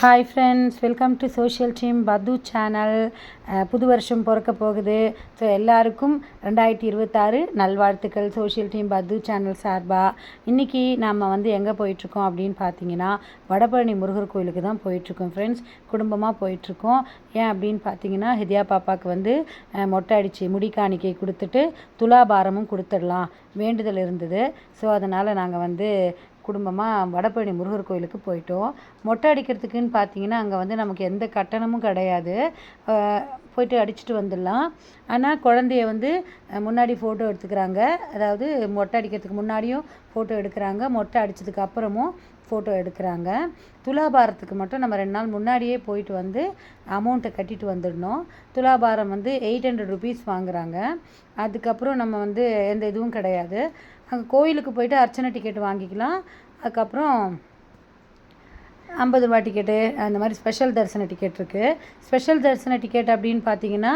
Hi friends welcome to social team பது channel புது வருஷம் பிறக்க போகுது. ஸோ எல்லாருக்கும் ரெண்டாயிரத்தி இருபத்தாறு நல்வாழ்த்துக்கள் சோஷியல் டீம் பது சேனல் சார்பாக இன்றைக்கி நம்ம வந்து எங்கே போயிட்டுருக்கோம் அப்படின்னு பார்த்தீங்கன்னா வடபழனி முருகர் கோயிலுக்கு தான் போயிட்டுருக்கோம் ஃப்ரெண்ட்ஸ் குடும்பமாக போயிட்டுருக்கோம். ஏன் அப்படின்னு பார்த்தீங்கன்னா ஹிதியா பாப்பாவுக்கு வந்து மொட்டை அடித்து முடி காணிக்கை கொடுத்துட்டு துலாபாரமும் கொடுத்துடலாம். வேண்டுதல் இருந்தது. ஸோ அதனால் நாங்கள் வந்து குடும்பமாக வடபழனி முருகர் கோயிலுக்கு போயிட்டோம். மொட்டை அடிக்கிறதுக்குன்னு பார்த்தீங்கன்னா அங்கே வந்து நமக்கு எந்த கட்டணமும் கிடையாது. போயிட்டு அடிச்சுட்டு வந்துடலாம். ஆனால் குழந்தைய வந்து முன்னாடி ஃபோட்டோ எடுத்துக்கிறாங்க. அதாவது மொட்டை அடிக்கிறதுக்கு முன்னாடியும் ஃபோட்டோ எடுக்கிறாங்க. மொட்டை அடித்ததுக்கு அப்புறமும் ஃபோட்டோ எடுக்கிறாங்க. துலாபாரத்துக்கு மட்டும் நம்ம ரெண்டு நாள் முன்னாடியே போயிட்டு வந்து அமௌண்ட்டை கட்டிட்டு வந்துடணும். துலாபாரம் வந்து எயிட் ஹண்ட்ரட் ருபீஸ் வாங்குறாங்க. அதுக்கப்புறம் நம்ம வந்து எந்த இதுவும் கிடையாது. அங்கே கோயிலுக்கு போயிட்டு அர்ச்சனை டிக்கெட் வாங்கிக்கலாம். அதுக்கப்புறம் ஐம்பது ரூபா டிக்கெட்டு அந்த மாதிரி ஸ்பெஷல் தரிசன டிக்கெட் இருக்குது ஸ்பெஷல் தரிசன டிக்கெட் அப்படின்னு பார்த்தீங்கன்னா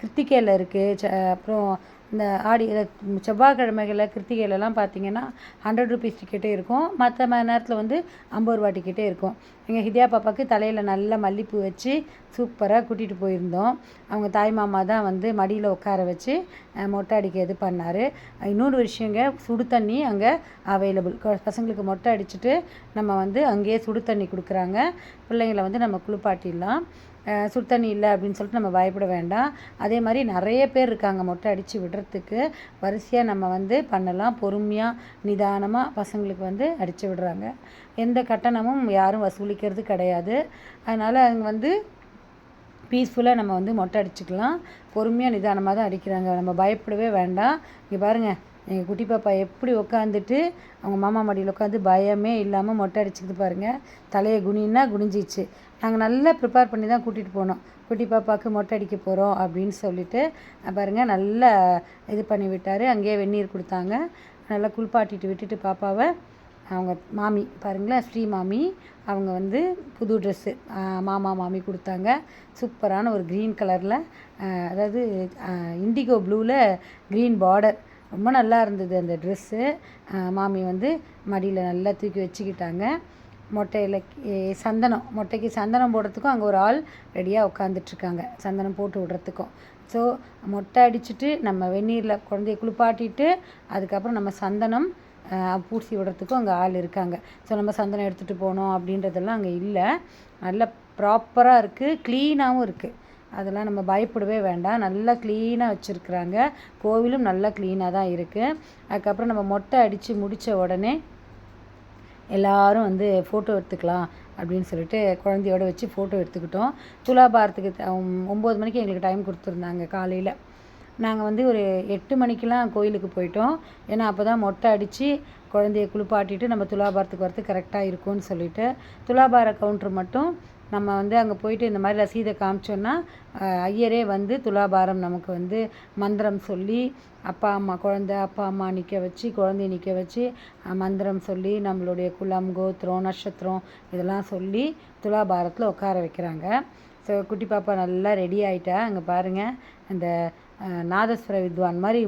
கிருத்திகையில் இருக்குது அப்புறம் இந்த ஆடி செவ்வாய்க்கிழமைகளில் கிருத்திகையிலலாம் பார்த்தீங்கன்னா ஹண்ட்ரட் ருபீஸ் டிக்கெட்டே இருக்கும். மற்ற மணி நேரத்தில் வந்து ஐம்பது ரூபா டிக்கெட்டே இருக்கும். எங்கள் ஹிதியா பாப்பாவுக்கு தலையில் நல்ல மல்லிப்பூ வச்சு சூப்பராக கூட்டிகிட்டு போயிருந்தோம். அவங்க தாய் மாமா தான் வந்து மடியில் உட்கார வச்சு மொட்டை அடிக்க இது பண்ணார். இன்னொரு விஷயங்க சுடு தண்ணி அங்கே அவைலபிள் பசங்களுக்கு மொட்டை அடிச்சுட்டு நம்ம வந்து அங்கேயே சுடு தண்ணி கொடுக்குறாங்க. பிள்ளைங்களை வந்து நம்ம குளிப்பாட்டிடலாம். அஹ், சுடு தண்ணி இல்லை அப்படின்னு சொல்லிட்டு நம்ம பயப்பட வேண்டாம். அதே மாதிரி நிறைய பேர் இருக்காங்க மொட்டை அடித்து விடுறதுக்கு. வரிசையாக நம்ம வந்து பண்ணலாம். பொறுமையாக நிதானமாக பசங்களுக்கு வந்து அடித்து விடுறாங்க. எந்த கட்டணமும் யாரும் வசூலிக்கிறது கிடையாது. அதனால் அங்கே வந்து பீஸ்ஃபுல்லாக நம்ம வந்து மொட்டை அடிச்சுக்கலாம். பொறுமையாக நிதானமாக தான் அடிக்கிறாங்க. நம்ம பயப்படவே வேண்டாம். இங்கே பாருங்கள் எங்கள் குட்டி பாப்பா எப்படி உட்காந்துட்டு அவங்க மாமா மடியில் உட்காந்து பயமே இல்லாமல் மொட்டை அடிச்சுக்கிட்டு பாருங்கள் தலையை குனின்னா குனிஞ்சிச்சு. நாங்கள் நல்லா ப்ரிப்பேர் பண்ணி தான் கூட்டிகிட்டு போனோம். குட்டி பாப்பாவுக்கு மொட்டை அடிக்க போகிறோம் அப்படின்னு சொல்லிட்டு பாருங்கள் பாருங்க நல்லா இது பண்ணி விட்டார். அங்கேயே வெந்நீர் கொடுத்தாங்க. நல்லா குளிப்பாட்டிட்டு விட்டுட்டு பாப்பாவை அவங்க மாமி பாருங்களேன் ஸ்ரீ மாமி அவங்க வந்து புது ட்ரெஸ்ஸு மாமா மாமி கொடுத்தாங்க. சூப்பரான ஒரு க்ரீன் கலரில் அதாவது இண்டிகோ ப்ளூவில் க்ரீன் பார்டர் ரொம்ப நல்லா இருந்தது அந்த ட்ரெஸ்ஸு மாமி வந்து மடியில் நல்லா தூக்கி வச்சுக்கிட்டாங்க. மொட்டையில் சந்தனம் மொட்டைக்கு சந்தனம் போடுறதுக்கும் அங்கே ஒரு ஆள் ரெடியாக உட்காந்துட்ருக்காங்க சந்தனம் போட்டு விடுறதுக்கும். ஸோ மொட்டை அடிச்சுட்டு நம்ம வெந்நீரில் குழந்தைய குளிப்பாட்டிட்டு அதுக்கப்புறம் நம்ம சந்தனம் பூசி விடுறதுக்கும் அங்கே ஆள் இருக்காங்க. ஸோ நம்ம சந்தனம் எடுத்துகிட்டு போனோம் அப்படின்றதெல்லாம் அங்கே இல்லை. நல்ல ப்ராப்பராக இருக்குது க்ளீனாகவும் இருக்குது அதெல்லாம் நம்ம பயப்படவே வேண்டாம். நல்லா க்ளீனாக வச்சுருக்குறாங்க. கோவிலும் நல்லா க்ளீனாக தான் இருக்குது அதுக்கப்புறம் நம்ம மொட்டை அடித்து முடித்த உடனே எல்லாரும் வந்து ஃபோட்டோ எடுத்துக்கலாம் அப்படின்னு சொல்லிட்டு குழந்தையோட வச்சு ஃபோட்டோ எடுத்துக்கிட்டோம். துலாபாரத்துக்கு ஒம்பது மணிக்கு எங்களுக்கு டைம் கொடுத்துருந்தாங்க காலையில். நாங்கள் வந்து ஒரு எட்டு மணிக்கெலாம் கோயிலுக்கு போயிட்டோம். ஏன்னா அப்போ தான் மொட்டை அடித்து குழந்தைய குளிப்பாட்டிட்டு நம்ம துலாபாரத்துக்கு வரது கரெக்டாக இருக்கும்னு சொல்லிட்டு துலாபார கவுண்டர் மட்டும் நம்ம வந்து அங்கே போயிட்டு இந்த மாதிரி ரசீதை காமிச்சோன்னா ஐயரே வந்து துலாபாரம் நமக்கு வந்து மந்திரம் சொல்லி அப்பா அம்மா குழந்தை அப்பா அம்மா நிற்க வச்சு குழந்தைய நிற்க வச்சு மந்திரம் சொல்லி நம்மளுடைய குலம் கோத்திரம் நட்சத்திரம் இதெல்லாம் சொல்லி துலாபாரத்தில் உட்கார வைக்கிறாங்க. ஸோ குட்டி பாப்பா நல்லா ரெடி ஆகிட்டா அங்கே பாருங்கள் அந்த நாதஸ்வர வித்வான் மாதிரி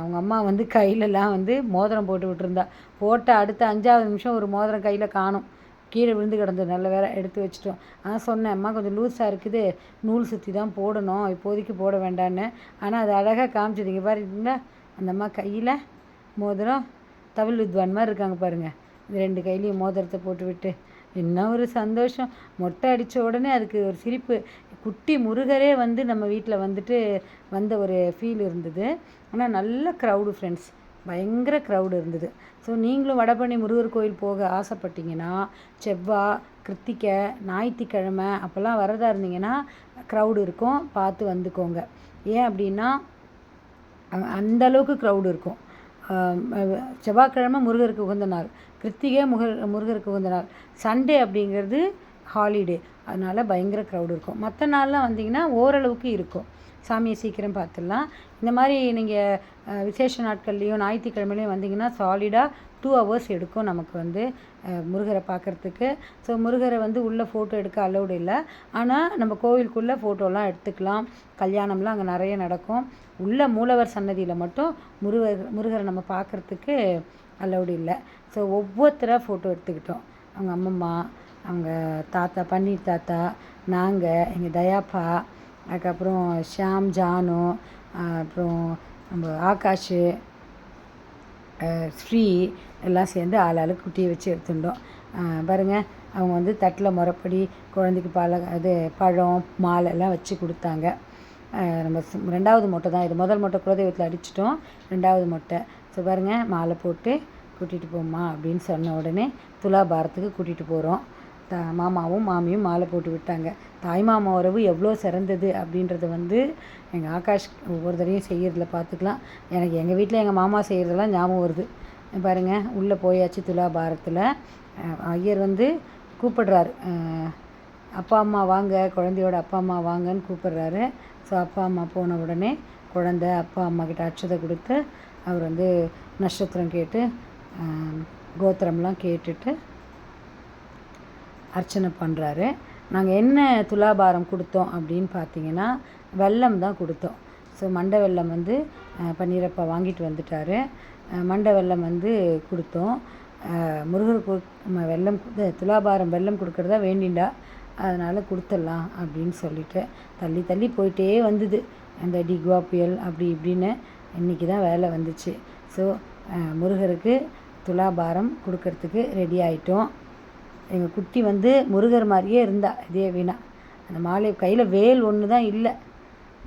அவங்க அம்மா வந்து கையிலலாம் வந்து மோதிரம் போட்டு விட்டுருந்தா. போட்ட அடுத்த அஞ்சாவது நிமிஷம் ஒரு மோதிரம் கையில் காணும். கீழே விழுந்து கிடந்தது நல்ல வேலை எடுத்து வச்சிட்டோம். ஆனால் சொன்னேன் அம்மா கொஞ்சம் லூஸாக இருக்குது. நூல் சுற்றி தான் போடணும். இப்போதைக்கு போட வேண்டான்னு. ஆனால் அது அழகாக காமிச்சது. பாருங்களா அந்த அம்மா கையில் மோதிரம் தவில் வித்வான் மாதிரி இருக்காங்க பாருங்கள் இந்த ரெண்டு கையிலையும் மோதிரத்தை போட்டு விட்டு என்ன ஒரு சந்தோஷம். மொட்டை அடித்த உடனே அதுக்கு ஒரு சிரிப்பு. குட்டி முருகரே வந்து நம்ம வீட்டில் வந்துட்டு வந்த ஒரு ஃபீல் இருந்தது. ஆனால் நல்ல க்ரௌடு ஃப்ரெண்ட்ஸ் பயங்கர க்ரௌடு இருந்தது. ஸோ நீங்களும் வடபழனி முருகர் கோயில் போக ஆசைப்பட்டீங்கன்னா செவ்வாய் கிருத்திகை ஞாயிற்றுக்கிழமை அப்போல்லாம் வரதா இருந்தீங்கன்னா க்ரௌடு இருக்கும். பார்த்து வந்துக்கோங்க. ஏன் அப்படின்னா அந்த அளவுக்கு க்ரௌடு இருக்கும். செவ்வாய்க்கிழமை முருகருக்கு உகந்த நாள். கிருத்திகை முருகர் முருகருக்கு உகந்த நாள். சண்டே அப்படிங்கிறது ஹாலிடே அதனால் பயங்கர க்ரௌடு இருக்கும். மற்ற நாள்லாம் வந்தீங்கன்னா ஓரளவுக்கு இருக்கும். சாமியை சீக்கிரம் பார்த்துடலாம். இந்த மாதிரி நீங்கள் விசேஷ நாட்கள்லேயும் ஞாயிற்றுக்கிழமையிலையும் வந்தீங்கன்னா சாலிடாக டூ ஹவர்ஸ் எடுக்கும் நமக்கு வந்து முருகரை பார்க்குறதுக்கு. ஸோ முருகரை வந்து உள்ளே ஃபோட்டோ எடுக்க அலௌடு இல்லை. ஆனால் நம்ம கோவிலுக்குள்ளே ஃபோட்டோலாம் எடுத்துக்கலாம். கல்யாணம்லாம் அங்கே நிறைய நடக்கும். உள்ள மூலவர் சன்னதியில் மட்டும் முருகர் முருகரை நம்ம பார்க்குறதுக்கு அலௌடு இல்லை. ஸோ ஒவ்வொருத்தராக ஃபோட்டோ எடுத்துக்கிட்டோம். அவங்க அம்மம்மா அவங்க தாத்தா பன்னீர் தாத்தா நாங்கள் எங்கள் தயாப்பா அதுக்கப்புறம் ஷியாம் ஜானு அப்புறம் நம்ம ஆகாஷ் ஸ்ரீ எல்லாம் சேர்ந்து ஆள் குட்டியை வச்சு எடுத்துட்டோம். பாருங்கள் அவங்க வந்து தட்டில் முறைப்படி குழந்தைக்கு பழ இது பழம் மாலை எல்லாம் வச்சு கொடுத்தாங்க. நம்ம ரெண்டாவது மொட்டை தான் இது. முதல் மொட்டை குலதெய்வத்தில் அடிச்சிட்டோம் ரெண்டாவது மொட்டை. ஸோ பாருங்கள் மாலை போட்டு கூட்டிகிட்டு போம்மா அப்படின்னு சொன்ன உடனே துலாபாரத்துக்கு கூட்டிகிட்டு போகிறோம் த மாமாவும் மாமியும் மாலை போட்டு விட்டாங்க. தாய் மாமா உறவு எவ்வளோ சிறந்தது அப்படின்றத வந்து எங்கள் ஆகாஷ் ஒவ்வொரு தடவையும் செய்கிறதுல பார்த்துக்கலாம். எனக்கு எங்கள் வீட்டில் எங்கள் மாமா செய்கிறதெல்லாம் ஞாபகம் வருது. பாருங்கள் உள்ளே போயாச்சு துலாபாரத்தில் பாரத்தில். ஐயர் வந்து கூப்பிடுறாரு. அப்பா அம்மா வாங்க குழந்தையோட அப்பா அம்மா வாங்கன்னு கூப்பிடுறாரு. ஸோ அப்பா அம்மா போன உடனே குழந்த அப்பா அம்மா கிட்ட அட்சதை கொடுத்து அவர் வந்து நட்சத்திரம் கேட்டு கோத்திரம்லாம் கேட்டுட்டு அர்ச்சனை பண்ணுறாரு நாங்கள் என்ன துலாபாரம் கொடுத்தோம் அப்படின்னு பார்த்தீங்கன்னா வெல்லம் தான் கொடுத்தோம். ஸோ மண்டை வெல்லம் வந்து பன்னீரப்பா வாங்கிட்டு வந்துட்டாரு. மண்டை வெல்லம் வந்து கொடுத்தோம். முருகருக்கு வெள்ளம் வெல்லம் துலாபாரம் வெல்லம் கொடுக்குறதா வேண்டிண்டா? அதனால் கொடுத்துடலாம் அப்படின்னு சொல்லிட்டு தள்ளி தள்ளி போயிட்டே வந்தது. அந்த டிகுவா புயல் அப்படி இப்படின்னு இன்றைக்கி தான் வேலை வந்துச்சு. ஸோ முருகருக்கு துலாபாரம் கொடுக்கறதுக்கு ரெடி ஆயிட்டோம். எங்கள் குட்டி வந்து முருகர் மாதிரியே இருந்தா. இதே வீணா. அந்த மாலை கையில் வேல் ஒன்று தான் இல்லை.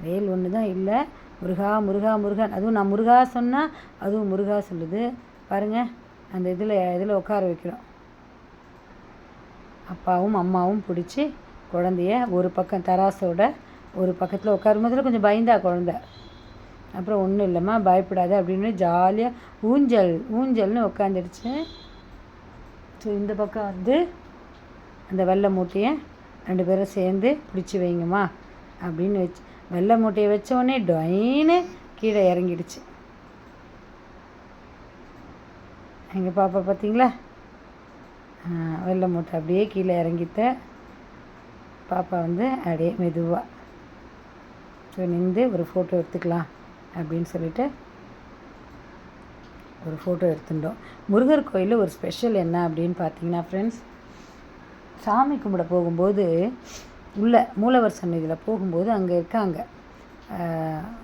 வேல் ஒன்று தான் இல்லை. முருகா முருகா முருகன். அதுவும் நான் முருகா சொன்னால் அதுவும் முருகா சொல்லுது. பாருங்கள் அந்த இதில் இதில் உட்கார வைக்கிறோம். அப்பாவும் அம்மாவும் பிடிச்சி குழந்தைய ஒரு பக்கம் தராசோட ஒரு பக்கத்தில் உட்காரும் போதில் கொஞ்சம் பயந்தா குழந்த. அப்புறம் ஒன்றும் இல்லைம்மா பயப்படாத அப்படின்னு ஜாலியாக ஊஞ்சல் ஊஞ்சல்னு உட்காந்துடுச்சு ஸோ இந்த பக்கம் வந்து அந்த வெள்ளை மூட்டையை ரெண்டு பேரும் சேர்ந்து பிடிச்சி வைங்கம்மா. அப்படின்னு வச்சு வெள்ளை மூட்டையை வச்ச உடனே டொயின்னு கீழே இறங்கிடுச்சு. எங்கள் பாப்பா பார்த்தீங்களா வெள்ளை மூட்டை அப்படியே கீழே இறங்கித்த பாப்பா வந்து அப்படியே மெதுவாக ஸோ நின்று ஒரு ஃபோட்டோ எடுத்துக்கலாம் அப்படின்னு சொல்லிட்டு ஒரு ஃபோட்டோ எடுத்துட்டோம். முருகர் கோயிலில் ஒரு ஸ்பெஷல் என்ன அப்படின்னு பார்த்தீங்கன்னா ஃப்ரெண்ட்ஸ் சாமி கும்பிட போகும்போது உள்ள மூலவர் சன்னதியில் போகும்போது அங்கே இருக்காங்க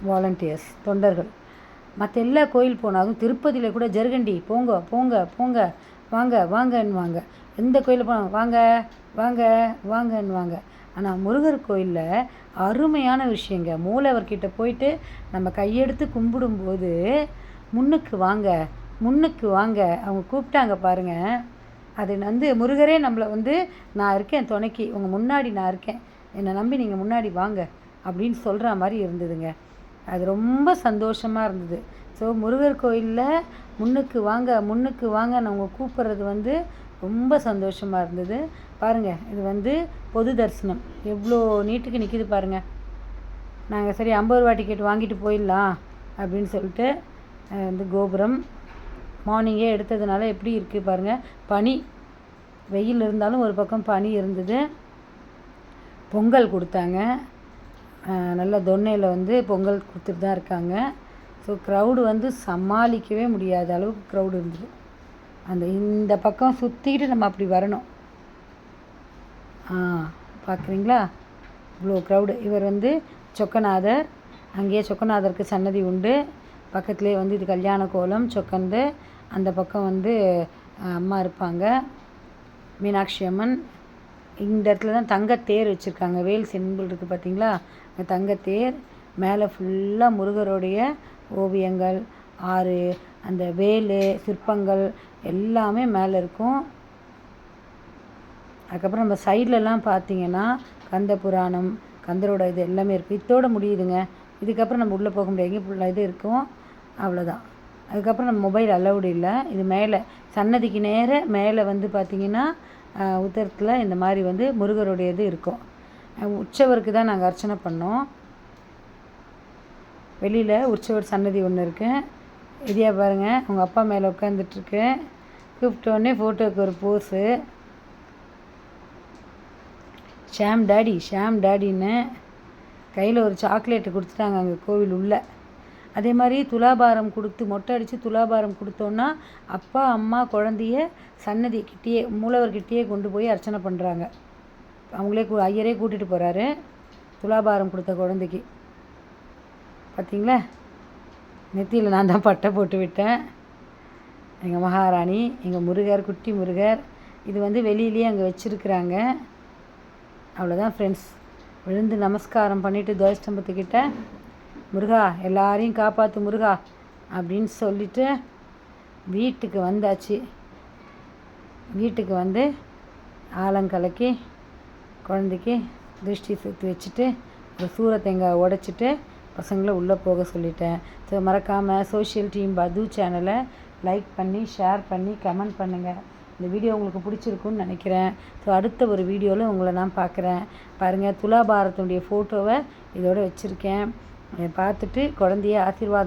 வாலண்டியர்ஸ் தொண்டர்கள். மற்ற எல்லா கோயில் போனாலும் திருப்பதியில் கூட ஜெர்கண்டி போங்க போங்க போங்க வாங்க வாங்கன்னுவாங்க. எந்த கோயிலில் போனாலும் வாங்க வாங்க வாங்கன்னுவாங்க. ஆனால் முருகர் கோயிலில் அருமையான விஷயங்க. மூலவர்கிட்ட போயிட்டு நம்ம கையெடுத்து கும்பிடும்போது முன்னுக்கு வாங்க முன்னுக்கு வாங்க. அவங்க கூப்பிட்டாங்க பாருங்கள் அது வந்து முருகரே நம்மளை வந்து நான் இருக்கேன் துணைக்கு. உங்கள் முன்னாடி நான் இருக்கேன். என்னை நம்பி நீங்கள் முன்னாடி வாங்க. அப்படின்னு சொல்கிற மாதிரி இருந்ததுங்க. அது ரொம்ப சந்தோஷமாக இருந்தது. ஸோ முருகர் கோயிலில் முன்னுக்கு வாங்க முன்னுக்கு வாங்க அவங்க கூப்பிட்றது வந்து ரொம்ப சந்தோஷமாக இருந்தது. பாருங்கள் இது வந்து பொது தரிசனம். எவ்வளோ நீட்டுக்கு நிற்கிது பாருங்கள் நாங்கள் சரி ஐம்பது ரூபா டிக்கெட் வாங்கிட்டு போயிடலாம். அப்படின்னு சொல்லிட்டு வந்து கோபுரம் மார்னிங்கே எடுத்ததுனால எப்படி இருக்குது பாருங்கள் பனி வெயில் இருந்தாலும் ஒரு பக்கம் பனி இருந்தது. பொங்கல் கொடுத்தாங்க. நல்ல தொன்னையில் வந்து பொங்கல் கொடுத்துட்டு தான் இருக்காங்க. ஸோ க்ரௌடு வந்து சமாளிக்கவே முடியாத அளவுக்கு க்ரௌடு இருந்தது. அந்த இந்த பக்கம் சுற்றிக்கிட்டு நம்ம அப்படி வரணும். ஆ பார்க்குறீங்களா இவ்வளோ க்ரௌடு இவர் வந்து சொக்கநாதர். அங்கேயே சொக்கநாதருக்கு சன்னதி உண்டு. பக்கத்துலேயே வந்து இது கல்யாண கோலம் சொக்கந்து அந்த பக்கம் வந்து அம்மா இருப்பாங்க. மீனாட்சி அம்மன். இந்த இடத்துல தான் தங்கத்தேர் வச்சுருக்காங்க. வேல் சிம்பிள் இருக்குது பார்த்தீங்களா தங்கத்தேர். மேலே ஃபுல்லாக முருகருடைய ஓவியங்கள் ஆறு அந்த வேல் சிற்பங்கள் எல்லாமே மேலே இருக்கும். அதுக்கப்புறம் நம்ம சைட்லலாம் பார்த்தீங்கன்னா கந்த புராணம் கந்தரோட இது எல்லாமே இருக்குது இதோட முடியுதுங்க. இதுக்கப்புறம் நம்ம உள்ளே போக முடியாது. ஃபுல்லாக இது இருக்கும். அவ்வளோதான் அதுக்கப்புறம் நம்ம மொபைல் அலௌடு இல்லை. இது மேலே சன்னதிக்கு நேர மேலே வந்து பார்த்தீங்கன்னா உத்தரத்தில் இந்த மாதிரி வந்து முருகருடைய இது இருக்கும் உற்சவருக்கு தான் நாங்கள் அர்ச்சனை பண்ணோம். வெளியில் உற்சவர் சன்னதி ஒன்று இருக்குது இதையா பாருங்கள் உங்கள் அப்பா மேலே உட்காந்துட்ருக்கு கூப்பிட்டோடனே ஃபோட்டோவுக்கு ஒரு போஸு ஷாம் டாடி ஷாம் டாடின்னு கையில் ஒரு சாக்லேட்டு கொடுத்துட்டாங்க அங்கே கோவில் உள்ளே. அதே மாதிரி துலாபாரம் கொடுத்து மொட்டை அடித்து துலாபாரம் கொடுத்தோன்னா அப்பா அம்மா குழந்தைய சன்னதி கிட்டேயே மூலவர்கிட்டயே கொண்டு போய் அர்ச்சனை பண்ணுறாங்க அவங்களே கூ ஐயரே கூட்டிகிட்டு போகிறாரு துலாபாரம் கொடுத்த குழந்தைக்கு. பார்த்தீங்களா நெத்தியில் நான் தான் பட்டை போட்டு விட்டேன். எங்கள் மகாராணி எங்கள் முருகர் குட்டி முருகர் இது வந்து வெளியிலேயே அங்கே வச்சுருக்குறாங்க. அவ்வளோதான் ஃப்ரெண்ட்ஸ் விழுந்து நமஸ்காரம் பண்ணிவிட்டு துவஸ்தம்பத்துக்கிட்ட முருகா எல்லாரையும் காப்பாற்று முருகா அப்படின்னு சொல்லிட்டு வீட்டுக்கு வந்தாச்சு. வீட்டுக்கு வந்து ஆலங்கலக்கி குழந்தைக்கு திருஷ்டி சுற்றி வச்சுட்டு ஒரு சூர தேங்காய் உடைச்சிட்டு பசங்களை உள்ளே போக சொல்லிட்டேன். ஸோ மறக்காமல் சோஷியல் டீம் பது சேனலை லைக் பண்ணி ஷேர் பண்ணி கமெண்ட் பண்ணுங்கள் இந்த வீடியோ உங்களுக்கு பிடிச்சிருக்குன்னு நினைக்கிறேன். ஸோ அடுத்த ஒரு வீடியோவில் உங்களை நான் பார்க்குறேன். பாருங்கள் துலாபாரத்தினுடைய ஃபோட்டோவை இதோட வச்சுருக்கேன். பார்த்துட்டு குழந்தைய ஆசீர்வாதம்